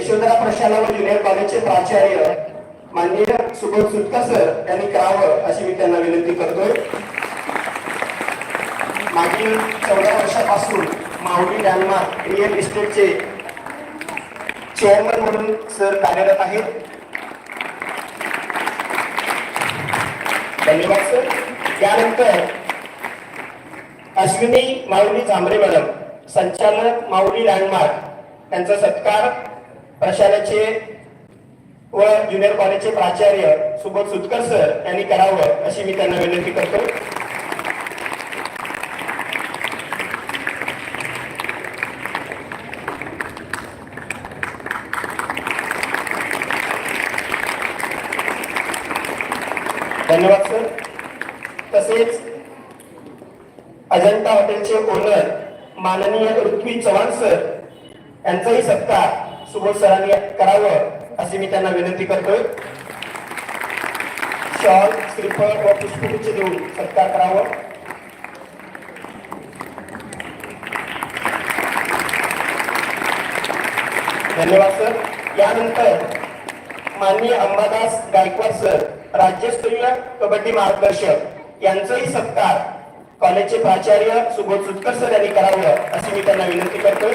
यशोधरा प्रशाला ज्युनियर कॉलेजचे प्राचार्य माननीय सुबोध सुटका सर यांनी करावं अशी मी त्यांना विनंती करतोय. मागील चौदा वर्षापासून माऊली डॅनमार्क रिअल इस्टेटचे चेअरमन म्हणून सर कार्यरत आहेत. धन्यवाद सर. त्यानंतर अश्विनी माऊली झांबरे मॅडम संचालक माऊली लँडमार्क त्यांचा सत्कार प्रशालाचे व ज्युनियर कॉलेजचे प्राचार्य सुबोध सुतकर सर यांनी करावं अशी मी त्यांना विनंती करतो धन्यवाद सर तसेच अजंता हॉटेलचे ओनर माननीय ऋत्वी चव्हाण सर यांचाही सत्कार सुबोध सरांनी करावं अशी मी त्यांना विनंती करतोय. शॉल श्रीफळ व पुष्पगुच्छ देऊन सत्कार करावं. धन्यवाद सर. यानंतर माननीय अंबादास गायकवाड सर राज्यस्तरीय कबड्डी मार्गदर्शक यांचाही सत्कार कॉलेजचे प्राचार्य सुबोध सुतकर सर यांनी करावं अशी मी त्यांना विनंती करतोय.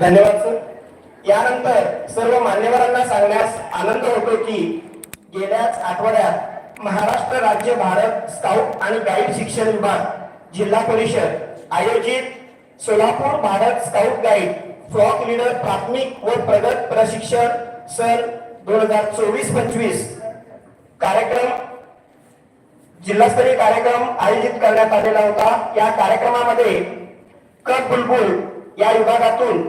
धन्यवाद सर यानंतर सर्व मान्यवरांना सांगण्यास आनंद होतो की गेल्याच आठवड्यात महाराष्ट्र राज्य भारत स्काउट आणि गाईड शिक्षण विभाग जिल्हा परिषद आयोजित Solapur Bharat scout guide flock leader प्राथमिक व प्रगत प्रशिक्षण सन दोन हजार चोवीस पंचवीस कार्यक्रम जिल्हास्तरीय कार्यक्रम आयोजित करण्यात आलेला होता. या कार्यक्रमामध्ये क बुलबुल या विभागातून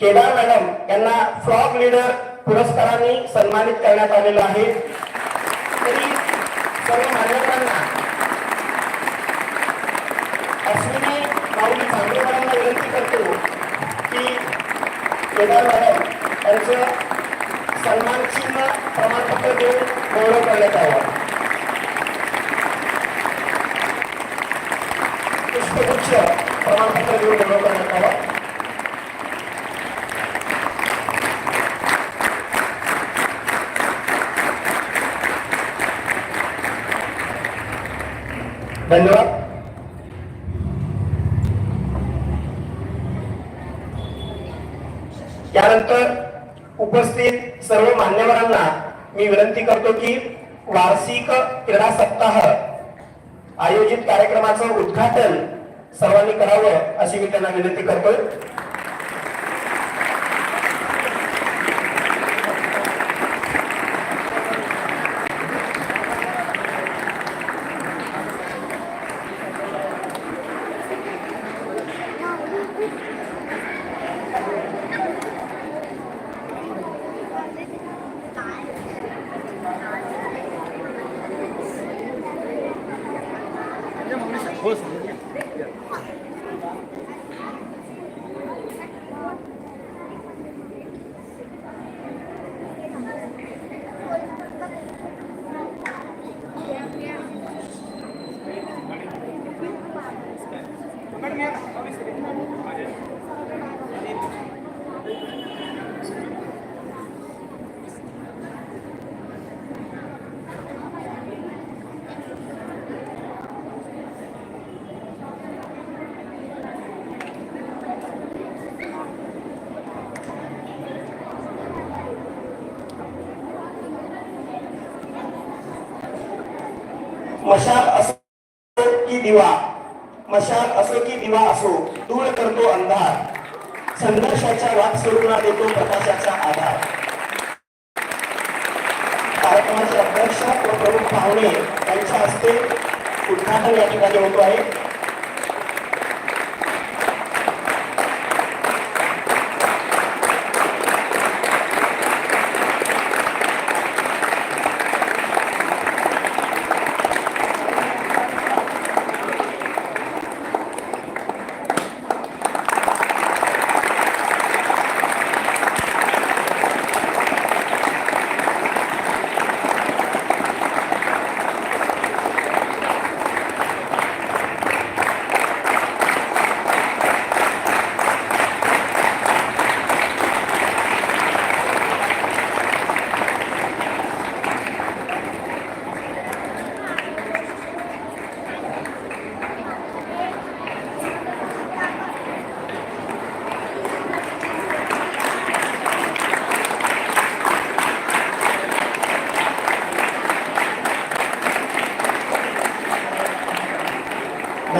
केदार मॅडम यांना फ्लॉग लीडर पुरस्काराने सन्मानित करण्यात आलेलं आहे. तरी सर्व मान्यवरांना अश्विनी माऊली चांगलेकरांना विनंती करतो की केदार मॅडम यांचं सन्मान चिन्ह प्रमाणपत्र देऊन गौरव करण्यात यावा. पुष्पगुच्छ प्रमाणपत्र देऊन गौरव करण्यात यावा. धन्यवाद. त्यानंतर उपस्थित सर्व मान्यवरांना मी विनंती करतो की वार्षिक क्रीडा सप्ताह आयोजित कार्यक्रमाचं उद्घाटन सर्वांनी करावं अशी मी त्यांना विनंती करतोय. मशाल असो की दिवा मशाल असो की दिवा असो दूर करतो अंधार. संघर्षाच्या वाट स्वरूपला देतो प्रकाशाचा आधार. कार्यक्रमाचे अध्यक्ष व प्रमुख पाहुणे यांच्या हस्ते उद्घाटन या ठिकाणी होतो आहे.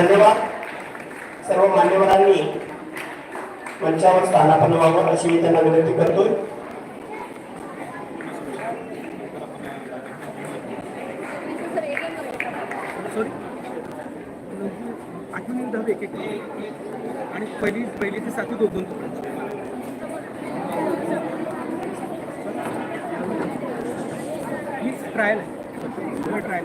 धन्यवाद. सर्व मान्यवरांनी मंचावर स्थानापन व्हावं अशी मी त्यांना विनंती करतोय सॉरी आठवणी दहावी एक एक आणि पहिली पहिली ते सातवी दोन दोन तुकड्यांची. ही ट्रायल आहे ट्रायल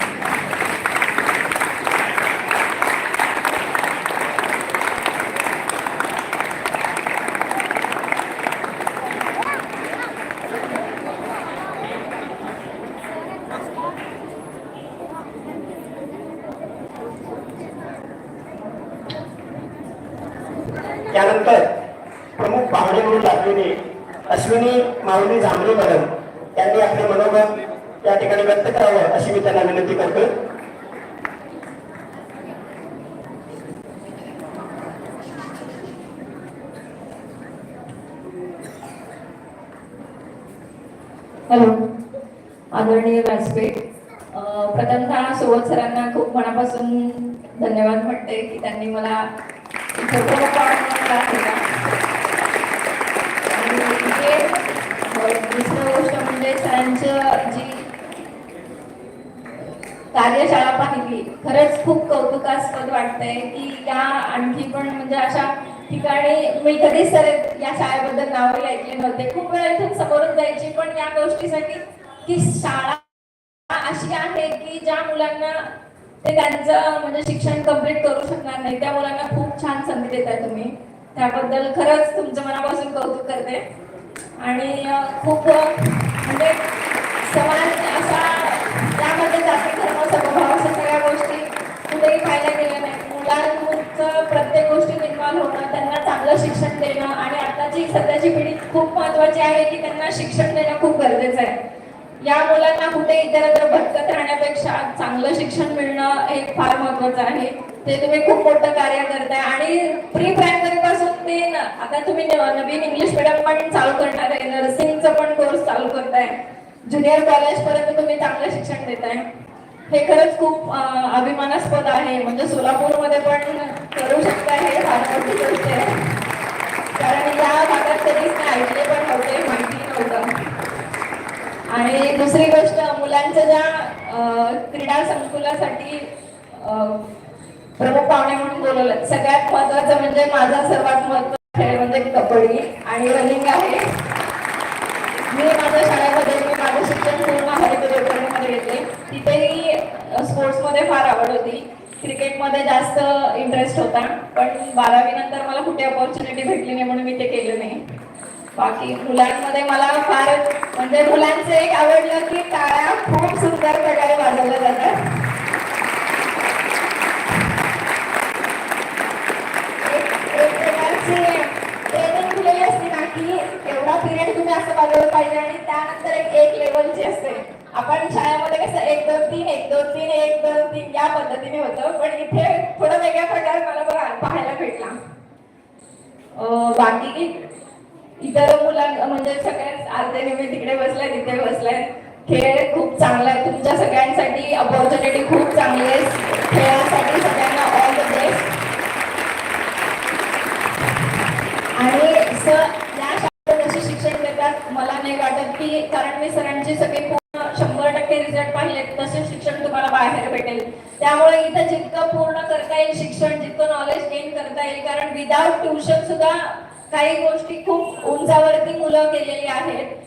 त्यानंतर प्रमुख पाहुणे म्हणून लागलेले अश्विनी माऊली जांभरे मॅडम यांनी आपले मनोगत या ठिकाणी व्यक्त करावं अशी मी त्यांना विनंती करतोय हॅलो आदरणीय व्यासपे प्रथमतः सोबत सरांना खूप मनापासून धन्यवाद म्हणते की त्यांनी मला इथे दुसरं गोष्ट म्हणजे सरांचं जी कार्यशाळा पाहिली खरंच खूप कौतुकास्पद वाटतंय की या आणखी पण म्हणजे अशा ठिकाणी मी कधीच सर या शाळेबद्दल नावही ऐकले नव्हते. खूप वेळा इथून समोरून जायची पण या गोष्टीसाठी की शाळा अशी आहे की ज्या मुलांना ते त्यांचं म्हणजे शिक्षण कंप्लीट करू शकणार नाही त्या मुलांना खूप छान संधी देताय तुम्ही. त्याबद्दल खरंच तुमचं मनापासून कौतुक करते. आणि खूप म्हणजे समाज असा त्यामध्ये जाती धर्म समभाव अशा सगळ्या गोष्टी कुठेही पाहायला गेल्या नाही. मुलांचं प्रत्येक गोष्टी निर्माण होणं त्यांना चांगलं शिक्षण देणं आणि आताची सध्याची पिढी खूप महत्वाची आहे की त्यांना शिक्षण देणं खूप गरजेचं आहे. या मुलांना कुठे इतरत्र भटकत राहण्यापेक्षा चांगलं शिक्षण मिळणं हे फार महत्वाचं आहे. ते तुम्ही खूप मोठं कार्य करताय आणि प्री प्रायमरी पासून ते आता तुम्ही नवीन इंग्लिश मिडियम पण चालू करणार आहे नर्सिंगचा पण कोर्स चालू करताय. ज्युनियर कॉलेज पर्यंत तुम्ही चांगलं शिक्षण देताय. हे खरंच खूप अभिमानास्पद आहे. म्हणजे सोलापूरमध्ये पण करू शकता हे फार मोठी गोष्ट आहे. कारण या भागात कधीच ऐकले पण नव्हते माहिती नव्हतं. आणि दुसरी गोष्ट मुलांच्या ज्या क्रीडा संकुलासाठी प्रमुख पाहुणे म्हणून बोलवलं सगळ्यात महत्वाचं म्हणजे माझा सर्वात महत्त्वाचा खेळ म्हणजे कबड्डी आणि रनिंग आहे. मी माझ्या शाळेमध्ये मी माझं शिक्षण पूर्ण हरित घेतले तिथेही स्पोर्ट्समध्ये फार आवड होती. क्रिकेटमध्ये जास्त इंटरेस्ट होता पण बारावी नंतर मला कुठे अपॉर्च्युनिटी भेटली नाही म्हणून मी ते केलं नाही. बाकी मुलांमध्ये मला फार म्हणजे मुलांचं एक आवडलं की टाळ्या खूप सुंदर प्रकारे वाजवल्या जातात. एक ट्रेनिंग दिलेली असते ना की एवढा पिरियड तुम्ही असं वाजवलं पाहिजे आणि त्यानंतर एक एक लेवलची असते आपण शाळेमध्ये कसं एक दोन तीन एक दोन तीन एक दोन तीन या पद्धतीने होतं पण इथे थोडं वेगळ्या प्रकार मला बघा पाहायला भेटला. बाकी इतर मुलां म्हणजे सगळ्याच अर्धे मी तिकडे बसलाय तिथे बसलाय खेळ खूप चांगला आहे. तुमच्या सगळ्यांसाठी अपॉर्च्युनिटी खूप चांगली आहे. खेळासाठी सगळ्यांना ऑल द बेस्ट आणि सर या शाळेत जसे शिक्षण देतात मला नाही वाटत की कारण मी सरांची सगळी पूर्ण शंभर टक्के रिझल्ट पाहिले तसे शिक्षण तुम्हाला बाहेर भेटेल. त्यामुळे इथं जितकं पूर्ण करता येईल शिक्षण जितकं नॉलेज गेन करता येईल कारण विदाउट ट्युशन सुद्धा काही गोष्टी खूप उंचावरती मुलं केलेली आहेत.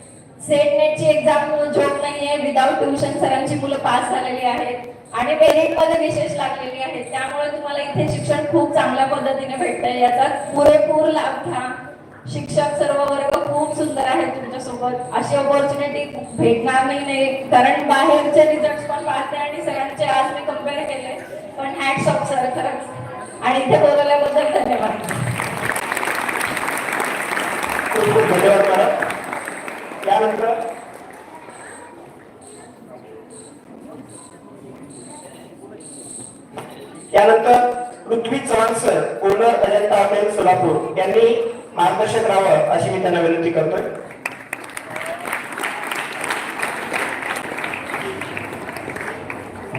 सेट नेटची एक्झाम जॉब नाहीये विदाउट ट्युशन सरांची मुलं पास झालेली आहेत. आणि मेरिटमध्ये विशेष लागलेली आहेत त्यामुळे तुम्हाला इथे शिक्षण खूप चांगल्या पद्धतीने भेटतंय. याचा पुरेपूर लाभ घ्या. शिक्षक सर्व वर्ग खूप सुंदर आहेत तुमच्यासोबत. अशी अपॉर्च्युनिटी भेटणार नाही नाही. कारण बाहेरचे रिझल्ट पण पाहते आणि सगळ्यांचे आज मी कंपेअर केले. पण हॅट्स ऑफ सर खरंच. आणि इथे बोलवल्याबद्दल धन्यवाद. धन्यवाद मॅडम. त्यानंतर त्यानंतर Prithvi Chavan sir owner Ajanta hotel Solapur. यांनी मार्गदर्शक राहावं अशी मी त्यांना विनंती करतोय.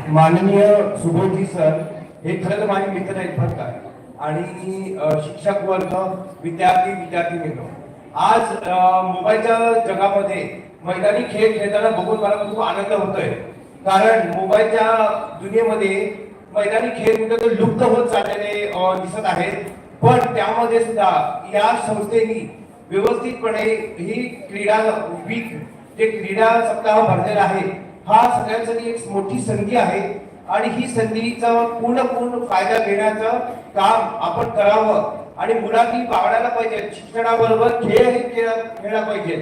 माननीय सुबोधजी सर हे खरं तर माझे मित्र आहेत बरं का. आणि शिक्षक वर्ग विद्यार्थी विद्यार्थी मित्र. आज मोबाईलच्या जगामध्ये मैदानी खेळ खेळताना बघून मला खूप आनंद होतोय. कारण मोबाईलच्या दुनियेमध्ये मैदानी खेळ कुठे तर लुप्त होत चाललेले दिसत आहेत. पण त्यामध्ये सुद्धा या संस्थेनी व्यवस्थितपणे ही क्रीडा वीक जे क्रीडा सप्ताह भरलेला आहे हा सगळ्यांसाठी एक मोठी संधी आहे. आणि ही संधीचा पूर्ण पूर्ण फायदा घेण्याचं काम आपण करावं आणि मुलांनी पावडायला पाहिजे शिक्षणाबरोबर खेळही खेळ खेळला पाहिजे.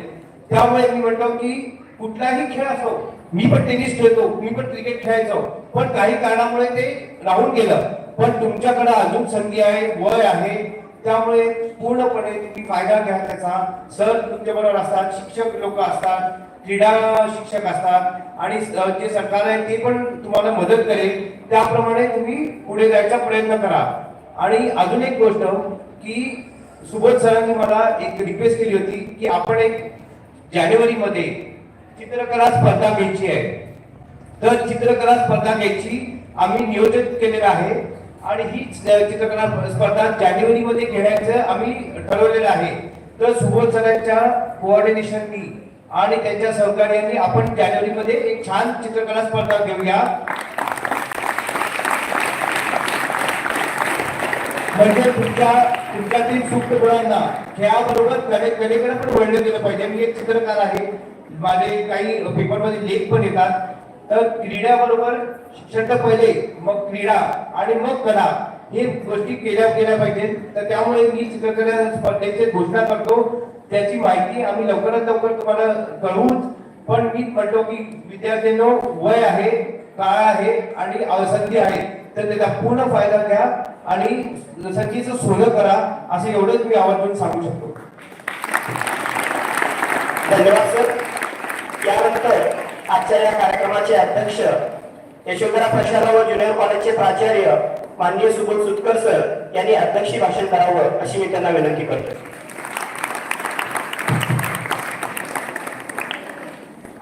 त्यामुळे मी म्हणतो की कुठलाही खेळ असो मी पण टेनिस खेळतो मी पण क्रिकेट खेळायचो पण काही कारणामुळे ते राहून गेलं. पण तुमच्याकडे अजून संधी आहे वय आहे त्यामुळे पूर्णपणे तुम्ही फायदा घ्या त्याचा. सर तुमच्या बरोबर असतात शिक्षक लोक असतात क्रीडा शिक्षक असतात आणि जे सरकार आहे ते पण तुम्हाला मदत करेल. त्याप्रमाणे तुम्ही पुढे जायचा प्रयत्न करा. आणि अजून एक गोष्ट की सुबोध सरांनी मला एक रिक्वेस्ट केली होती की आपण एक जानेवारीमध्ये चित्रकला स्पर्धा घ्यायची आहे. तर चित्रकला स्पर्धा घ्यायची आम्ही नियोजित केलेलं आहे आणि ही चित्रकला स्पर्धा जानेवारीमध्ये घेण्याचं आम्ही ठरवलेलं आहे. तर सुबोध सरांच्या कोऑर्डिनेशननी आणि त्यांच्या सहकार्याने आपण जानेवारीमध्ये एक छान चित्रकला स्पर्धा घेऊया. म्हणजे तुमच्या तुमच्यातील सुप्त गुणांना खेळाबरोबर कलेकडे पण वळलं गेलं पाहिजे. मी एक चित्रकार आहे. माझे काही पेपरमध्ये लेख पण येतात. तर क्रीडाबरोबर शिक्षण तर पहिले मग क्रीडा आणि मग कला हे गोष्टी केल्या गेल्या पाहिजेत. तर त्यामुळे मी चित्रकला स्पर्धेची घोषणा करतो. त्याची माहिती आम्ही लवकरात लवकर तुम्हाला कळवूच पण मी म्हणतो की विद्यार्थ्यांनो वय आहे काळ आहे आणि अवसंधी आहे. तर त्याचा पूर्ण फायदा घ्या आणि संधीचं सोनं करा असं एवढंच मी आवर्जून सांगू शकतो. धन्यवाद सर. यानंतर आजच्या या कार्यक्रमाचे अध्यक्ष यशोधरा प्रशाला व ज्युनियर कॉलेजचे प्राचार्य माननीय सुबोध सुतकर सर यांनी अध्यक्षी भाषण करावं अशी मी त्यांना विनंती करतो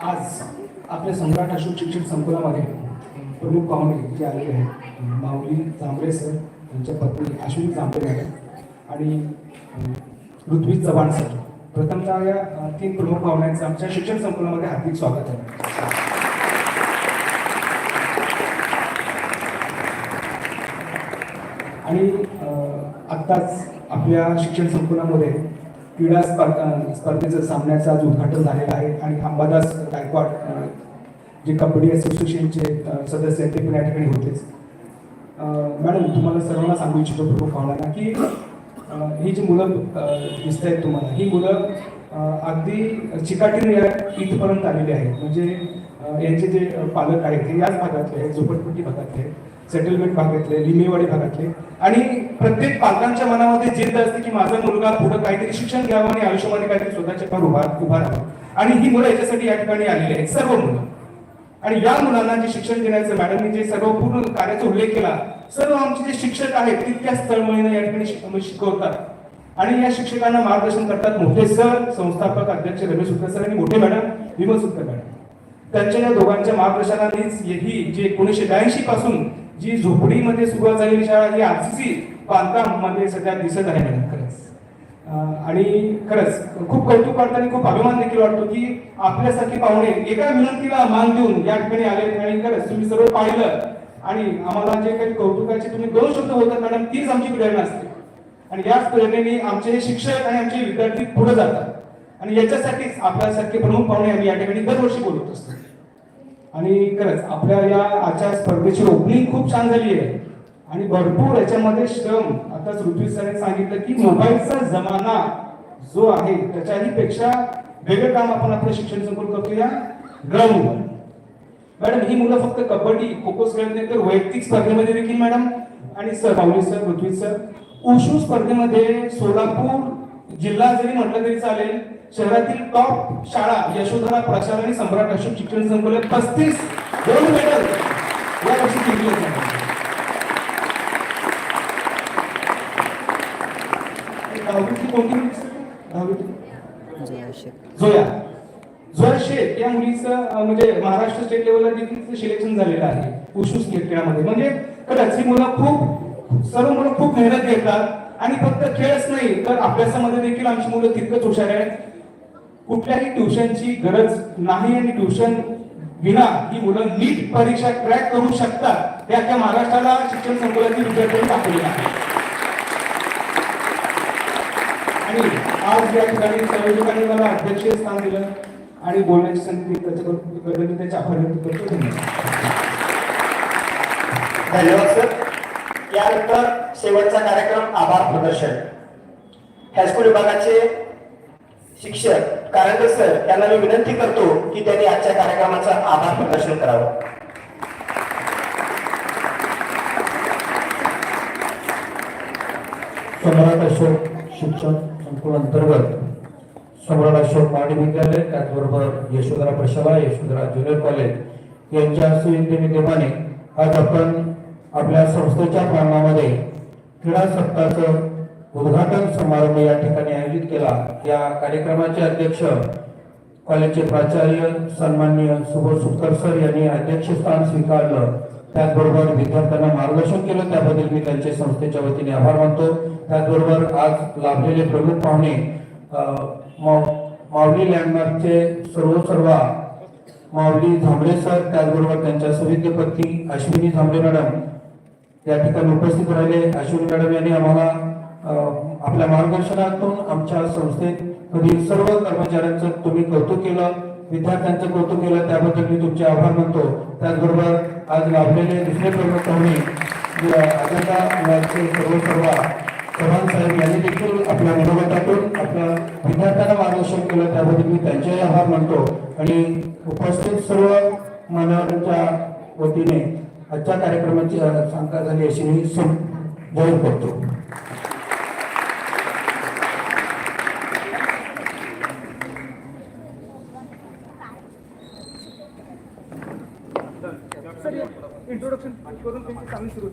आज आपल्या सम्राट अशोक शिक्षण संकुलामध्ये प्रमुख पाहुणे जे आलेले आहेत माऊली जांभळे सर त्यांच्या पत्नी अश्विनी जांभळे मॅडम आणि पृथ्वी चव्हाण सर. प्रथमतः या तीन प्रमुख पाहुण्यांचं आमच्या शिक्षण संकुलामध्ये हार्दिक स्वागत आहे. आणि आत्ताच आपल्या शिक्षण संकुलामध्ये क्रीडा स्पर्धा स्पर्धेचं सामन्याचं आज उद्घाटन झालेलं आहे आणि अंबादास गायकवाड जे कबड्डी असोसिएशनचे सदस्य आहेत ते पण या ठिकाणी होतेच. मॅडम तुम्हाला सर्वांना सांगू इच्छितो प्रमुख पाहुण्यांना की ही जी मुलं दिसत आहेत तुम्हाला ही मुलं अगदी चिकाटीने या इथपर्यंत आलेली आहेत. म्हणजे यांचे जे पालक आहेत ते याच भागातले आहेत झोपडपट्टी भागातले सेटलमेंट भागातले लिमेवाडी भागातले आणि प्रत्येक पालकांच्या मनामध्ये जिद्द असते की माझा मुलगा पुढं काहीतरी शिक्षण घ्यावं आणि आयुष्यामध्ये काहीतरी स्वतःच्या पार उभा उभा राहावा. आणि ही मुलं याच्यासाठी या ठिकाणी आलेली आहेत सर्व मुलं. आणि या मुलांना जे शिक्षण देण्याचं मॅडमनी जे सर्व पूर्ण कार्याचा उल्लेख केला सर्व आमचे जे शिक्षक आहेत तितक्याच तळमळीने या ठिकाणी म्हणजे शिकवतात. आणि या शिक्षकांना मार्गदर्शन करतात मोठे सर संस्थापक अध्यक्ष रमेश सुतकर सर आणि मोठे मॅडम विमल सुद्धा मॅडम. त्यांच्या या दोघांच्या मार्गदर्शनानेच ही जे एकोणीसशे ब्याऐंशी पासून जी झोपडीमध्ये सुरुवात झालेली शाळा ही आजची बांधकाममध्ये सध्या दिसत आहे मॅडम. आणि खरंच खूप कौतुक वाटतं आणि खूप अभिमान देखील वाटतो की आपल्यासारखे पाहुणे एका विनंतीला मान देऊन या ठिकाणी आले आणि खरंच तुम्ही सर्व पाहिलं. आणि आम्हाला जे काही कौतुकाचे तुम्ही दोन शब्द बोलतात मॅडम तीच आमची प्रेरणा असते. आणि याच प्रेरणेने आमचे हे शिक्षक आणि आमचे विद्यार्थी पुढे जातात. आणि याच्यासाठीच आपल्यासारखे प्रमुख पाहुणे आम्ही या ठिकाणी दरवर्षी बोलत असतो. आणि खरंच आपल्या या आजच्या स्पर्धेची ओपनिंग खूप छान झाली आहे. आणि भरपूर याच्यामध्ये श्रम. आता ऋत्विक सरांनी सांगितलं की मोबाईलचा जमाना जो आहे त्याच्याही पेक्षा वेगळं काम आपण आपलं शिक्षण संकुल करतो या ग्राउंडवर मॅडम ही मुलं फक्त कबड्डी खो खो खेळत नाही तर वैयक्तिक स्पर्धेमध्ये देखील मॅडम. आणि सर पावले सर पृथ्वी सर उशू स्पर्धेमध्ये सोलापूर जिल्हा जरी म्हटलं तरी चालेल शहरातील टॉप शाळा यशोधरा प्रचार आणि सम्राट अशोक शिक्षण संकुल पस्तीस गोल्ड मेडल या वर्षी जिंकले कोणती जोया शेख शेत या मुलीचं म्हणजे महाराष्ट्र स्टेट लेवलला देखील सिलेक्शन झालेलं आहे. उशूस खेळामध्ये. म्हणजे खरंच ही मुलं खूप सर्व मुलं खूप मेहनत घेतात आणि फक्त खेळच नाही तर अभ्यासामध्ये देखील आमची मुलं तितकंच हुशार आहेत. कुठल्याही ट्युशनची गरज नाही आणि ट्युशन विना ही मुलं नीट परीक्षा क्रॅक करू शकतात त्या त्या महाराष्ट्राला शिक्षण संकुलाची विद्यार्थ्यांनी दाखवली आहे. आणि आज या ठिकाणी संयोजकांनी मला अध्यक्षीय स्थान दिलं आणि बोलण्याची संधी दिली त्याच्याबद्दल मी त्याचे आभार व्यक्त करतो. धन्यवाद. धन्यवाद सर यानंतर शेवटचा कार्यक्रम आभार प्रदर्शन. हायस्कूल विभागाचे शिक्षक कारंडे सर यांना मी विनंती करतो की त्यांनी आजच्या कार्यक्रमाचं आभार प्रदर्शन करावं. सम्राट अशोक शिक्षण संकुल अंतर्गत? सम्राट अशोक मराठी विद्यालय त्याचबरोबर यशोधरा प्रशाला यशोधरा ज्युनियर कॉलेज यांच्या सुविधे विद्यमाने आज आपण आपल्या संस्थेच्या प्रांगणामध्ये क्रीडा सप्ताहाचं उद्घाटन समारंभ या ठिकाणी आयोजित केला. या कार्यक्रमाचे अध्यक्ष कॉलेजचे प्राचार्य सन्माननीय सुबोध सुतकर सर यांनी अध्यक्षस्थान स्वीकारलं. त्याचबरोबर विद्यार्थ्यांना मार्गदर्शन केलं. त्याबद्दल मी त्यांचे संस्थेच्या वतीने आभार मानतो. त्याचबरोबर आज लाभलेले प्रमुख पाहुणे माऊली लँडमार्कचे सर्व सर्व माऊली झांबळे सर त्याचबरोबर त्यांच्या सुविद्य पत्नी अश्विनी झांबळे मॅडम या ठिकाणी उपस्थित राहिले. अश्विनी मॅडम यांनी आम्हाला आपल्या मार्गदर्शनातून आमच्या संस्थेत मधील सर्व कर्मचाऱ्यांचं तुम्ही कौतुक केलं विद्यार्थ्यांचं कौतुक केलं त्याबद्दल मी तुमचे आभार मानतो. त्याचबरोबर आज लाभलेले दुसरे प्रमुख पाहुणे अजंता मुलाचे सर्व सर्व चव्हाण साहेब यांनी देखील आपल्या मनोगतातून आपल्या विद्यार्थ्यांना मार्गदर्शन केलं. त्याबद्दल मी त्यांचेही आभार मानतो. आणि उपस्थित सर्व मान्यवरांच्या वतीने आजच्या कार्यक्रमाची सांगता झाली अशी मी जाहीर करतो. इंट्रोडक्शन करून त्यांची चांगली सुरू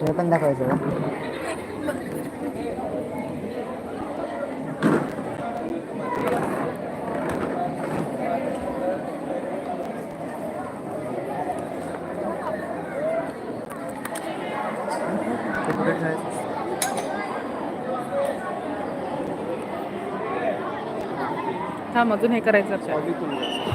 हे पण दाखवायचं का अजून हे करायचं